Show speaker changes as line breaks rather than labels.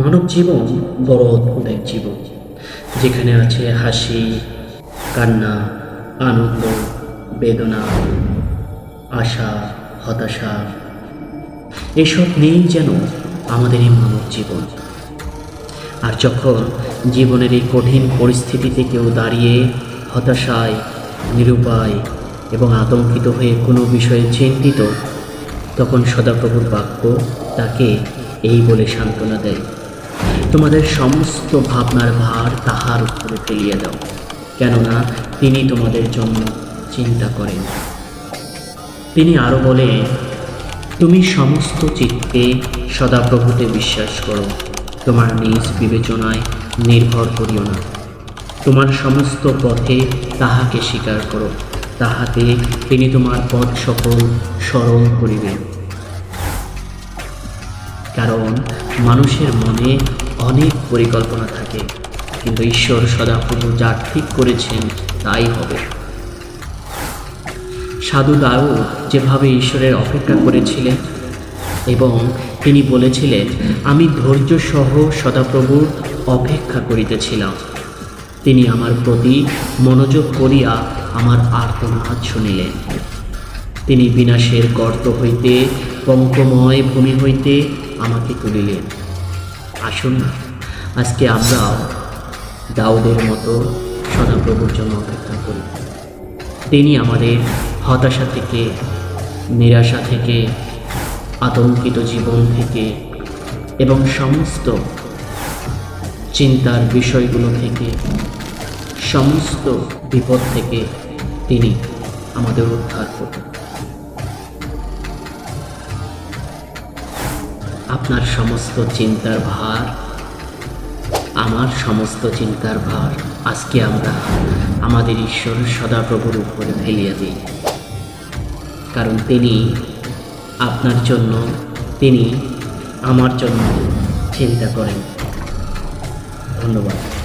মানব জীবন বড় অদ্ভুত এক জীবন। যেখানে আছে হাসি, কান্না, আনন্দ, বেদনা, আশা, হতাশা। এসব নিয়েই যেন আমাদের এই মানব জীবন আর যখন জীবনের এই কঠিন পরিস্থিতিতে কেউ দাঁড়িয়ে হতাশায়, নিরুপায় এবং আতঙ্কিত হয়ে কোনো বিষয়ে চিন্তিত, তখন সদাপ্রভুর বাক্য তাকে এই বলে সান্ত্বনা দেয়। তোমাদের সমস্ত ভাবনার ভার তাহার উপরে ফেলিয়ে দাও, কেননা তিনি তোমাদের জন্য চিন্তা করেন। তিনি আরও বলে, তুমি সমস্ত চিত্তে সদাপ্রভুতে বিশ্বাস করো। তোমার নিজ বিবেচনায় নির্ভর করিও না। তোমার সমস্ত পথে তাহাকে স্বীকার করো। তাহাতে তিনি তোমার পথ সকল স্মরণ করিবেন। কারণ মানুষের মনে অনেক পরিকল্পনা থাকে, কিন্তু ঈশ্বর সদা সদাপ্রভু যা ঠিক করেছেন তাই হবে। সাধু দাউদ যেভাবে ঈশ্বরের অপেক্ষা করেছিলেন এবং তিনি বলেছিলেন, আমি ধৈর্য সহ সদাপ্রভুর অপেক্ষা করিতেছিলাম। তিনি আমার প্রতি মনোযোগ করিয়া আমার আর্তনাদ শুনিলেন। তিনি বিনাশের গর্ত হইতে, পঙ্কময় ভূমি হইতে আমাকে তুলিলেন আসুন আজকে আমরা দাউদের মতো সদাপ্রভুর জন্য অপেক্ষা করি। তিনি আমাদের হতাশা থেকে, নিরাশা থেকে, আতঙ্কিত জীবন থেকে এবং সমস্ত চিন্তার বিষয়গুলো থেকে, সমস্ত বিপদ থেকে তিনি আমাদের উদ্ধার করবেন আপনার সমস্ত চিন্তার ভার, আমার সমস্ত চিন্তার ভার আজকে আমরা আমাদের ঈশ্বর সদাপ্রভুর উপরে ফেলিয়া দিই। কারণ তিনি আপনার জন্য, তিনি আমার জন্য চিন্তা করেন। ধন্যবাদ।